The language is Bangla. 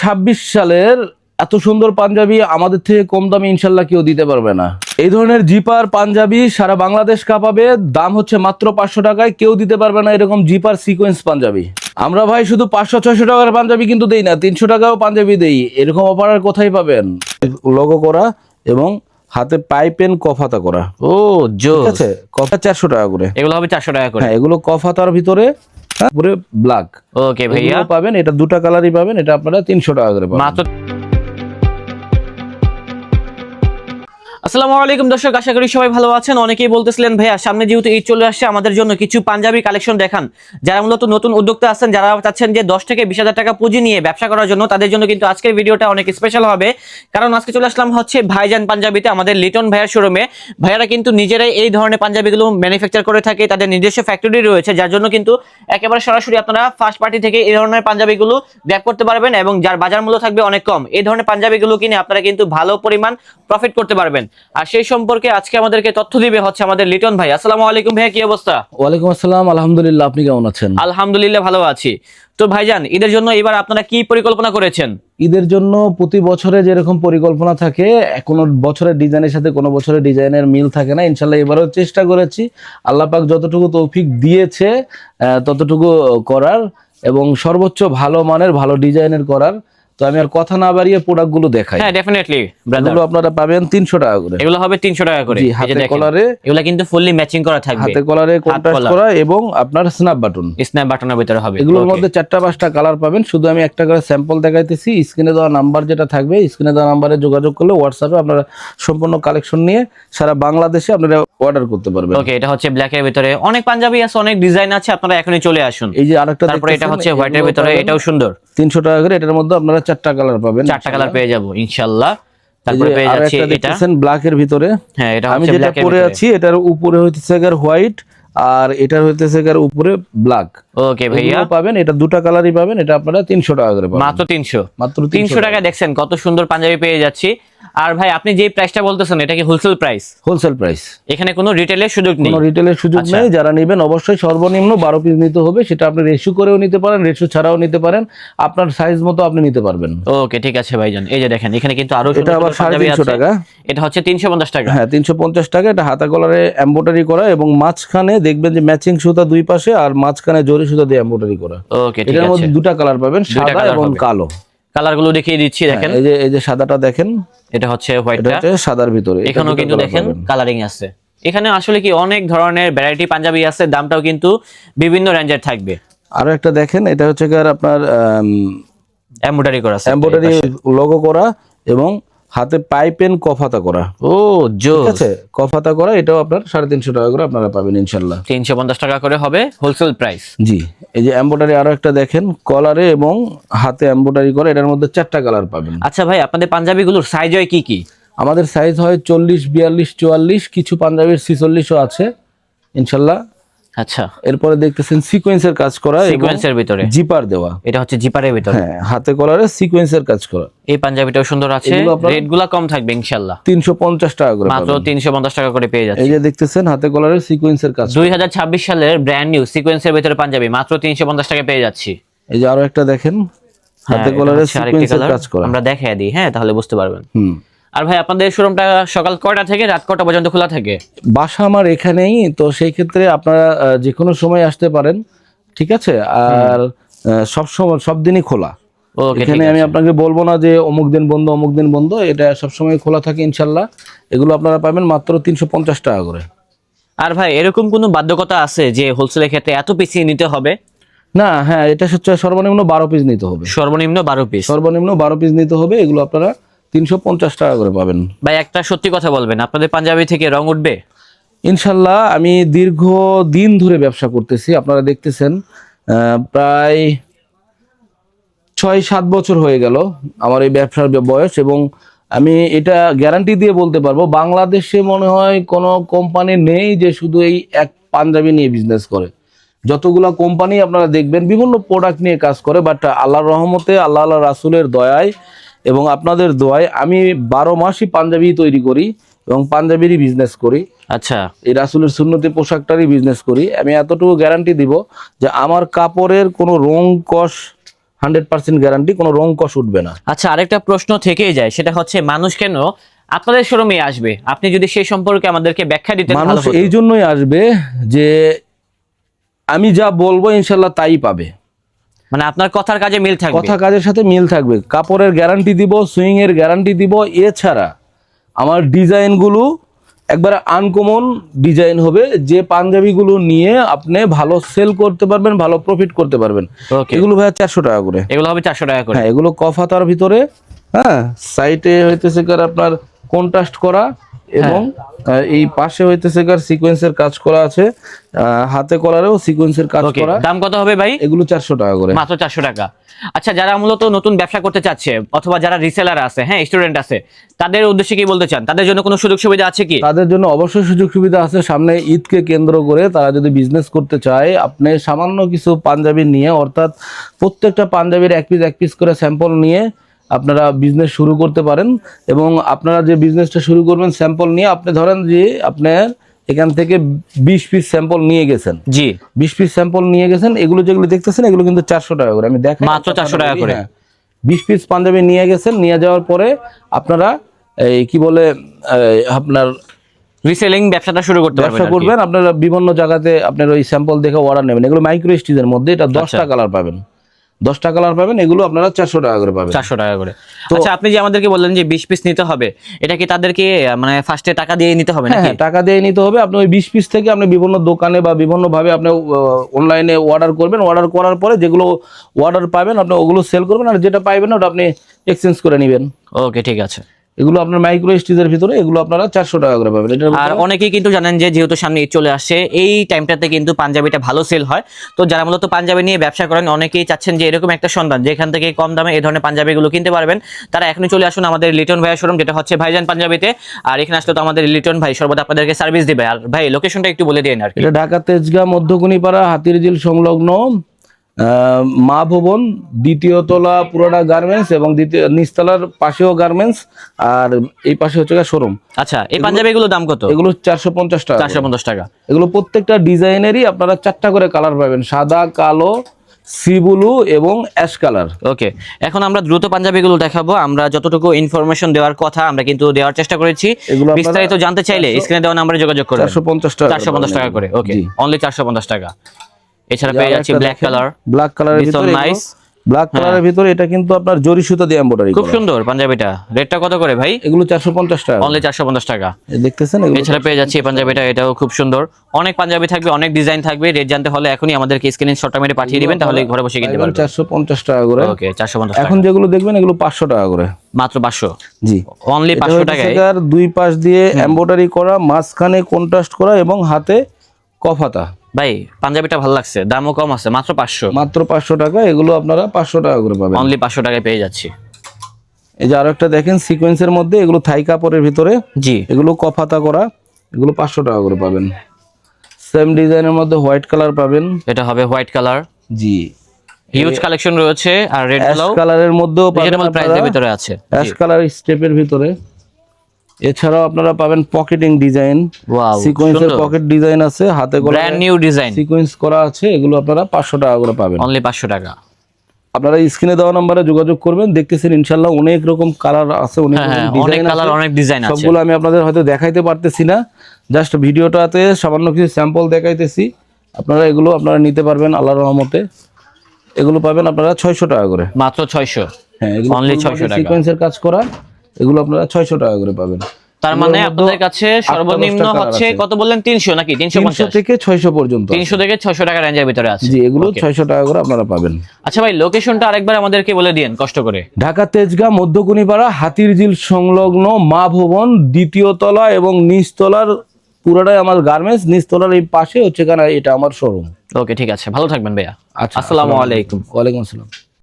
ছাব্বিশ সালের এত সুন্দর পাঞ্জাবি আমাদের থেকে কম দামে ইনশাল্লাহ কেউ দিতে পারবে না। এই ধরনের জিপার পাঞ্জাবি সারা বাংলাদেশ কাঁপাবে দাম হচ্ছে মাত্র পাঁচশো টাকায় কেউ দিতে পারবে না এরকম জিপার সিকোয়েন্স পাঞ্জাবি। আমরা ভাই শুধু পাঁচশো ছয়শো টাকার পাঞ্জাবি কিন্তু দেই না তিনশো টাকাও পাঞ্জাবি দেই। এরকম অফার আর কোথায় পাবেন? লগো করা এবং হাতে পাইপেন কফাতা করা। ও জো আছে? কফা চারশো টাকা করে। এগুলো হবে চারশো টাকা করে। হ্যাঁ এগুলো কফাতার ভিতরে পুরো ব্ল্যাক ওকে ভাইয়া। পাবেন এটা দুটা কালারই পাবেন এটা আপনারা তিনশো টাকা করে পাবেন। আসসালামু আলাইকুম দর্শক, আশা করি সবাই ভালো আছেন। অনেকেই বলতেছিলেন, ভাইয়া, সামনে যেহেতু ঈদ চলে আসছে, আমাদের জন্য কিছু পাঞ্জাবি কালেকশন দেখান। যারা মূলত নতুন উদ্যোক্তা আছেন, যারা চাচ্ছেন যে দশ থেকে বিশ হাজার টাকা পুঁজি নিয়ে ব্যবসা করার জন্য, তাদের জন্য কিন্তু আজকের ভিডিওটা অনেক স্পেশাল হবে। কারণ আজকে চলে আসলাম হচ্ছে ভাইজান পাঞ্জাবিতে, আমাদের লিটন ভাইয়ার শোরুমে ভাইয়ারা কিন্তু নিজেরাই এই ধরনের পাঞ্জাবিগুলো ম্যানুফ্যাকচার করে থাকে, তাদের নিজস্ব ফ্যাক্টরি রয়েছে, যার জন্য কিন্তু একেবারে সরাসরি আপনারা ফার্স্ট পার্টি থেকে এই ধরনের পাঞ্জাবিগুলো গ্র্যাব করতে পারবেন এবং যার বাজার মূল্য থাকবে অনেক কম। এই ধরনের পাঞ্জাবিগুলো কিনে আপনারা কিন্তু ভালো পরিমাণ প্রফিট করতে পারবেন। আর সেই সম্পর্কে আজকে আমাদেরকে তথ্য দিবে হচ্ছে আমাদের লিটন ভাই। আসসালামু আলাইকুম ভাইয়া কি অবস্থা? ওয়ালাইকুম আসসালাম আলহামদুলিল্লাহ আপনি কেমন আছেন? আলহামদুলিল্লাহ ভালো আছি। তো ভাইজান ঈদের জন্য এবার আপনারা কি পরিকল্পনা করেছেন? ঈদের জন্য প্রতি বছরে যেরকম পরিকল্পনা থাকে কোনো বছরের ডিজাইনের সাথে কোনো বছরের ডিজাইনের মিল থাকে না। ইনশাল্লাহ এবারও চেষ্টা করেছি। আল্লাহ পাক যতটুকু তৌফিক দিয়েছে ততটুকু করার এবং সর্বোচ্চ ভালো মানের ভালো ডিজাইনের করার তো আমি আর কথা না বাড়িয়ে প্রোডাক্টগুলো দেখাই। হ্যাঁ ডেফিনেটলি ব্রাদার এগুলো আপনারা পাবেন তিনশো টাকা করে। এগুলো হবে তিনশো টাকা করে। এই যে হাতে দেখেন। কলারে এগুলো কিন্তু ফুললি ম্যাচিং করা থাকবে। হাতে কলারে কন্ট্রাস্ট। করা এবং আপনার স্ন্যাপ বাটন স্ন্যাপ বাটনের ভিতরে হবে। এগুলোর মধ্যে চারটা পাঁচটা কালার পাবেন। শুধু আমি একটা করে স্যাম্পল দেখাইতেছি। স্ক্রিনে দেওয়া নাম্বার যেটা থাকবে স্ক্রিনে দেওয়া নাম্বারে যোগাযোগ করলে হোয়াটসঅ্যাপে আপনারা সম্পূর্ণ কালেকশন নিয়ে সারা বাংলাদেশে আপনারা অর্ডার করতে পারবেন। ওকে এটা হচ্ছে ব্ল্যাক এর ভিতরে। অনেক পাঞ্জাবি আছে অনেক ডিজাইন আছে আপনারা এখনই চলে আসুন। এই যে আরেকটা তারপরে এটা হচ্ছে হোয়াইটের ভিতরে এটাও সুন্দর। তিনশো টাকা করে। এটার মধ্যে আপনারা চারটা কালার পাবেন চারটা কালার পেয়ে যাব ইনশাল্লাহ। তারপরে পেয়ে যাচ্ছি এটা ব্ল্যাক এর ভিতরে। হ্যাঁ এটা আমি যেটা পরে আছি এটার উপরে হইতেছে হোয়াইট আর এটার হইতেছে গিয়ে উপরে ব্ল্যাক ওকে ভাইয়া। পাবেন এটা দুটো কালারই পাবেন এটা আপনারা তিনশো টাকা করে পাবেন। মাত্র তিনশো। মাত্র তিনশো টাকা দেখছেন কত সুন্দর পাঞ্জাবি পেয়ে যাচ্ছি। আর ভাই আপনি যে প্রাইসটা বলতেছেন এটা কি হোলসেল প্রাইস হোলসেল প্রাইস এখানে কোনো রিটেলের সুযোগ নেই। কোনো রিটেলের সুযোগ আচ্ছা। নেই। যারা নেবেন অবশ্যই সর্বনিম্ন বারো পিস নিতে হবে। সেটা আপনি রেশু করেও নিতে পারেন রেশু ছাড়াও নিতে পারেন। আপনার সাইজ মতো আপনি নিতে পারবেন। ওকে ঠিক আছে ভাইজান। এই যে দেখেন এখানে কিন্তু আরও এটা আবার সাড়ে তিনশো টাকা। এটা হচ্ছে তিনশো পঞ্চাশ টাকা। হ্যাঁ তিনশো পঞ্চাশ টাকা। এটা হাতা কলারে এম্বোটারি করা এবং মাঝখানে দেখবেন যে ম্যাচিং সুতা দুই পাশে আর মাঝখানে জরি সুতা দিয়ে এম্বোটারি করা। ওকে ঠিক এটার মধ্যে দুটা কালার পাবেন সাদা এবং কালো। কালারগুলো দেখিয়ে দিচ্ছি দেখেন। এই যে এই যে সাদাটা দেখেন এটা হচ্ছে হোয়াইটটা সাদার ভিতরে এখানেও কিন্তু দেখেন কালারিং আছে। এখানে আসলে কি অনেক ধরনের ভ্যারাইটি পাঞ্জাবি আছে দামটাও কিন্তু বিভিন্ন রেঞ্জের থাকবে। আরও একটা দেখেন এটা হচ্ছে আপনার এমব্রয়ডারি করা আছে। এম্বোটারি লোগো করা এবং হাতে পাইপেন কফাতা করা। ও জো ঠিক আছে? কফাতা করা এটাও আপনার সাড়ে তিনশো টাকা করে আপনারা পাবেন ইনশাল্লাহ। তিনশো পঞ্চাশ টাকা করে হবে হোলসেল প্রাইস। জি এই যে এম্বোটারি আরও একটা দেখেন কলারে এবং হাতে এম্বোটারি করা এটার মধ্যে চারটা কালার পাবেন। আচ্ছা ভাই আপনাদের পাঞ্জাবিগুলোর সাইজ হয় কি কি? আমাদের সাইজ হয় চল্লিশ বিয়াল্লিশ চুয়াল্লিশ কিছু পাঞ্জাবির ছিচল্লিশও আছে ইনশাল্লাহ। আচ্ছা। এরপরে দেখতেছেন সিকোয়েন্সের কাজ করা সিকোয়েন্সের ভিতরে। জিপার দেওয়া। এটা হচ্ছে জিপারের ভিতরে। হ্যাঁ হাতে কলারে সিকোয়েন্সের কাজ করা। এই পাঞ্জাবিটাও সুন্দর আছে। এগুলো আপনার- রেটগুলা কম থাকবে তিনশো পঞ্চাশ টাকা করে মাত্র পাবেন। তিনশো পঞ্চাশ টাকা করে পেয়ে যাচ্ছে এই যে দেখতেছেন হাতে কলারে সিকোয়েন্সের কাজ দুই হাজার ছাব্বিশ সালের ব্র্যান্ড নিউ সিকোয়েন্সের ভিতরে পাঞ্জাবি মাত্র তিনশো পঞ্চাশ টাকা পেয়ে যাচ্ছি। এই যে আরও একটা দেখেন হাতে হ্যাঁ, কলারে সিকোয়েন্সের কাজ করা। আমরা দেখাই দিই হ্যাঁ তাহলে বুঝতে পারবেন। হুম। আর ভাই আপনাদের শোরুমটা সকাল কয়টা থেকে রাত কয়টা পর্যন্ত খোলা থাকে? বাসা আমার এখানেই তো সেই ক্ষেত্রে আপনারা যে কোনো সময় আসতে পারেন ঠিক আছে? আর সব সময় সব দিনই খোলা। এখানে আমি আপনাকে বলব না যে অমুক দিন বন্ধ অমুক দিন বন্ধ এটা সব সময় খোলা থাকে ইনশাল্লাহ। এগুলো আপনারা পাবেন মাত্র তিনশো পঞ্চাশ টাকা করে। আর ভাই এরকম কোনো বাধ্যকতা আছে যে হোলসেলের ক্ষেত্রে এত পিছিয়ে নিতে হবে? না হ্যাঁ এটা হচ্ছে সর্বনিম্ন বারো পিস নিতে হবে। সর্বনিম্ন বারো পিস? সর্বনিম্ন বারো পিস নিতে হবে এগুলো আপনারা তিনশো পঞ্চাশ টাকা করে পাবেন। ভাই একটা সত্যি কথা বলবেন আপনাদের পাঞ্জাবি থেকে রং উঠবে? ইনশাল্লাহ আমি দীর্ঘ দিন ধরে ব্যবসা করতেছি আপনারা দেখতেছেন প্রায় ছয় সাত বছর হয়ে গেল আমার এই ব্যবসার বয়স এবং আমি এটা গ্যারান্টি দিয়ে বলতে পারব বাংলাদেশে মনে হয় কোনো কোম্পানি নেই যে শুধু এই এক পাঞ্জাবি নিয়ে বিজনেস করে। যতগুলো কোম্পানি আপনারা দেখবেন বিভিন্ন প্রোডাক্ট নিয়ে কাজ করে বাট আল্লাহর রহমতে আল্লাহ আল্লাহ রাসুলের দয়ায় এবং আপনাদের দোয়ায় আমি বারো মাসই পাঞ্জাবি তৈরি করি এবং পাঞ্জাবিরই বিজনেস করি। আচ্ছা। এই রাসুলের সুন্নতি পোশাকটারই বিজনেস করি। আমি এতটুকু গ্যারান্টি দিব যে আমার কাপড়ের কোনো রং কষ হান্ড্রেড পার্সেন্ট গ্যারান্টি কোনো রং কষ উঠবে না। আচ্ছা আরেকটা প্রশ্ন থেকেই যায় সেটা হচ্ছে মানুষ কেন আপনাদের শোরুমে আসবে? আপনি যদি সেই সম্পর্কে আমাদেরকে ব্যাখ্যা দিতেন ভালো মানুষ এই জন্যই আসবে যে আমি যা বলব ইনশাল্লাহ তাই পাবে। মানে আপনার কথার কাজে মিল থাকবে। কথা কাজের সাথে মিল থাকবে। কাপড়ের গ্যারান্টি দিব সুইং এর গ্যারান্টি দিব এছাড়া আমার ডিজাইনগুলো একবারে আনকমন ডিজাইন হবে। যে পাঞ্জাবিগুলো নিয়ে আপনি ভালো সেল করতে পারবেন ভালো প্রফিট করতে পারবেন। এগুলো ভাইয়া চারশো টাকা করে। এগুলো হবে চারশো টাকা করে। হ্যাঁ এগুলো কফাতার ভিতরে হ্যাঁ সাইটে হইতেছে কার আপনার কন্ট্রাস্ট করা এবং হ্যাঁ। এই পাশে হইতেছে কার সিকোয়েন্সের কাজ করা আছে। হাতে কলারেও সিকোয়েন্সের কাজ করা। দাম কত হবে ভাই? এগুলো চারশো টাকা করে। মাত্র চারশো টাকা। আচ্ছা যারা মূলত নতুন ব্যবসা করতে চাচ্ছে অথবা যারা রিসেলার আছে হ্যাঁ স্টুডেন্ট আছে তাদের উদ্দেশ্যে কি বলতে চান? তাদের জন্য কোনো সুযোগ সুবিধা আছে কি? তাদের জন্য অবশ্যই সুযোগ সুবিধা আছে। সামনে ঈদকে কেন্দ্র করে তারা যদি বিজনেস করতে চায় আপনি সামান্য কিছু পাঞ্জাবি নিয়ে অর্থাৎ প্রত্যেকটা পাঞ্জাবির এক পিস এক পিস করে স্যাম্পল নিয়ে আপনারা বিজনেস শুরু করতে পারেন এবং আপনারা যে বিজনেসটা শুরু করবেন স্যাম্পল নিয়ে আপনি ধরেন যে আপনার এখান থেকে বিশ পিস স্যাম্পল নিয়ে গেছেন। জি। বিশ পিস স্যাম্পল নিয়ে গেছেন এগুলো যেগুলো দেখতেছেন এগুলো কিন্তু চারশো টাকা করে। আমি দেখ মাত্র 400 টাকা করে। বিশ পিস পাঞ্জাবি নিয়ে গেছেন নিয়ে যাওয়ার পরে আপনারা এই কি বলে আপনার রিসেলিং ব্যবসাটা শুরু করতে পারবেন ব্যবসা করবেন আপনারা বিভিন্ন জায়গাতে আপনার ওই স্যাম্পল দেখে অর্ডার নেবেন। এগুলো মাইক্রো স্টিজের মধ্যে এটা আচ্ছা। দশটা কালার পাবেন। দশটা কালার পাবেন এগুলো আপনারা চারশো টাকা করে পাবেন। চারশো টাকা করে। আচ্ছা আপনি যে আমাদেরকে বললেন যে বিশ পিস নিতে হবে এটা কি তাদেরকে মানে ফার্স্টে টাকা দিয়ে নিতে হবে হ্যাঁ হ্যাঁ, টাকা দিয়ে নিতে হবে। আপনি ওই বিশ পিস থেকে আপনি বিভিন্ন দোকানে বা বিভিন্ন ভাবে আপনি অনলাইনে অর্ডার করবেন। অর্ডার করার পরে যেগুলো অর্ডার পাবেন আপনি ওগুলো সেল করবেন। আর যেটা পাইবেন ওটা আপনি এক্সচেঞ্জ করে নেবেন। ওকে ঠিক আছে। এগুলো আপনার মাইক্রো স্টিজের ভিতরে এগুলো আপনারা চারশো টাকা করে পাবেন। আর অনেকেই কিন্তু জানেন যে যেহেতু সামনে ঈদ চলে আসছে এই টাইমটাতে কিন্তু পাঞ্জাবিটা ভালো সেল হয়। তো যারা মূলত পাঞ্জাবি নিয়ে ব্যবসা করেন অনেকেই চাচ্ছেন যে এরকম একটা সন্ধান যেখান থেকে কম দামে এই ধরনের পাঞ্জাবিগুলো কিনতে পারবেন। তারা এখনই চলে আসুন আমাদের লিটন ভাইয়ের শোরুম যেটা হচ্ছে ভাইজান পাঞ্জাবিতে। আর এখানে আসলে তো আমাদের লিটন ভাই সর্বদা আপনাদেরকে সার্ভিস দিবে। আর ভাই লোকেশনটা একটু বলে দিন আর কি। এটা ঢাকা তেজগাঁ মধ্যকুনিপাড়া হাতিরঝিল সংলগ্ন মা ভবন দ্বিতীয় তলা পুরোটা গার্মেন্টস এবং দ্বিতীয় নিচতলার পাশেও গার্মেন্টস আর এই পাশে হচ্ছে শোরুম আচ্ছা এই পাঞ্জাবিগুলোর দাম কত? এগুলো চারশো পঞ্চাশ টাকা। চারশো পঞ্চাশ টাকা। এগুলো প্রত্যেকটা ডিজাইনেরই আপনারা চারটা করে কালার পাবেন সাদা কালো সি ব্লু এবং অ্যাশ কালার ওকে এখন আমরা দ্রুত পাঞ্জাবিগুলো দেখাবো। আমরা যতটুকু ইনফরমেশন দেওয়ার কথা আমরা কিন্তু দেওয়ার চেষ্টা করেছি। বিস্তারিত জানতে চাইলে স্ক্রিনে দেওয়া নাম্বারে যোগাযোগ করবেন চারশো পঞ্চাশ টাকা চারশো পঞ্চাশ টাকা করে ওকে অনলি চারশো পঞ্চাশ টাকা। এছাড়া পেয়ে যাচ্ছি ব্ল্যাক কালার ব্ল্যাক কালারের ভিতরে nice. ব্ল্যাক কালারের ভিতরে এটা কিন্তু আপনার জরি সুতা দিয়ে এমব্রয়ডারি খুব সুন্দর পাঞ্জাবিটা। রেটটা কত করে ভাই? এগুলো চারশো পঞ্চাশ টাকা। অনলি চারশো পঞ্চাশ টাকা। এই দেখতেছেন এগুলো এছাড়া পেয়ে যাচ্ছি এই পাঞ্জাবিটা এটাও খুব সুন্দর। অনেক পাঞ্জাবি থাকবে অনেক ডিজাইন থাকবে। রেট জানতে হলে এখনই আমাদেরকে স্ক্রিনে শর্টটা মেরে পাঠিয়ে দিবেন তাহলে ঘরে বসে কিনতে পারবেন। চারশো পঞ্চাশ টাকা করে। ওকে চারশো পঞ্চাশ টাকা। এখন যেগুলো দেখবেন এগুলো পাঁচশো টাকা করে। মাত্র পাঁচশো? জি। অনলি এটা পাঁচশো হচ্ছে টাকায়? গিয়ে দুই পাশ দিয়ে এমব্রয়ডারি করা মাঝখানে কন্ট্রাস্ট করা এবং হাতে কফাতা। ভাই পাঞ্জাবিটা ভালো লাগছে দামও কম আছে মাত্র পাঁচশো। মাত্র পাঁচশো টাকা এগুলো আপনারা পাঁচশো টাকা করে পাবেন। অনলি পাঁচশো টাকায় পেয়ে যাচ্ছি। এই যে আরও একটা দেখেন সিকোয়েন্সের মধ্যে এগুলো থাই কাপড়ের ভিতরে জি। এগুলো কফাতা করা এগুলো পাঁচশো টাকা করে পাবেন। সেম ডিজাইনের মধ্যে হোয়াইট কালার পাবেন। এটা হবে হোয়াইট কালার জি। হিউজ কালেকশন রয়েছে আর রেড কালারের মধ্যেও পাবেন ভিতরে আছে। অ্যাশ কালার স্টেপের ভিতরে। এছাড়াও আপনারা পাবেন পকেটিং ডিজাইন ওয়াও সিকোয়েন্সের পকেট ডিজাইন আছে হাতে করে ব্র্যান্ড নিউ ডিজাইন সিকোয়েন্স করা আছে এগুলো আপনারা পাঁচশো টাকা করে পাবেন। অনলি পাঁচশো টাকা। আপনারা স্ক্রিনে দেওয়া নাম্বারে যোগাযোগ করবেন দেখতেছেন ইনশাল্লাহ অনেক রকম কালার আছে অনেক হ্যাঁ হ্যাঁ অনেক কালার অনেক ডিজাইন আছে। সবগুলো আমি আপনাদের হয়তো দেখাইতে পারতেছি না জাস্ট ভিডিওটাতে সামান্য কিছু স্যাম্পল দেখাইতেছি। আপনারা এগুলো আপনারা নিতে পারবেন আল্লাহর রহমতে। এগুলো পাবেন আপনারা ছয়শো টাকা করে। মাত্র ছয়শো। হ্যাঁ এগুলো Only 600 টাকা। সিকোয়েন্সের কাজ করা। এগুলো আপনারা ছয়শো টাকা করে পাবেন। তার মানে আপনাদের কাছে সর্বনিম্ন হচ্ছে কত বললেন? তিনশো নাকি? তিনশো তিনশো পঞ্চাশ? থেকে ছয়শো পর্যন্ত তিনশো থেকে ছয়শো টাকা রেঞ্জের ভিতরে আছে। জি এগুলো ছয়শো টাকা করে আপনারা পাবেন। আচ্ছা ভাই লোকেশনটা আরেকবার আমাদেরকে বলে দিন কষ্ট করে। ঢাকা তেজগাঁ মধ্যকুনিপাড়া হাতিরঝিল সংলগ্ন মা ভবন দ্বিতীয় তলা এবং নিচতলার পুরোটাই আমার গার্মেন্টস নিচতলার এই পাশে হচ্ছে কেন এটা আমার শোরুম ওকে ঠিক আছে। ভালো থাকবেন ভাইয়া। আচ্ছা আসসালামু আলাইকুম। ওয়ালাইকুম আসসালাম।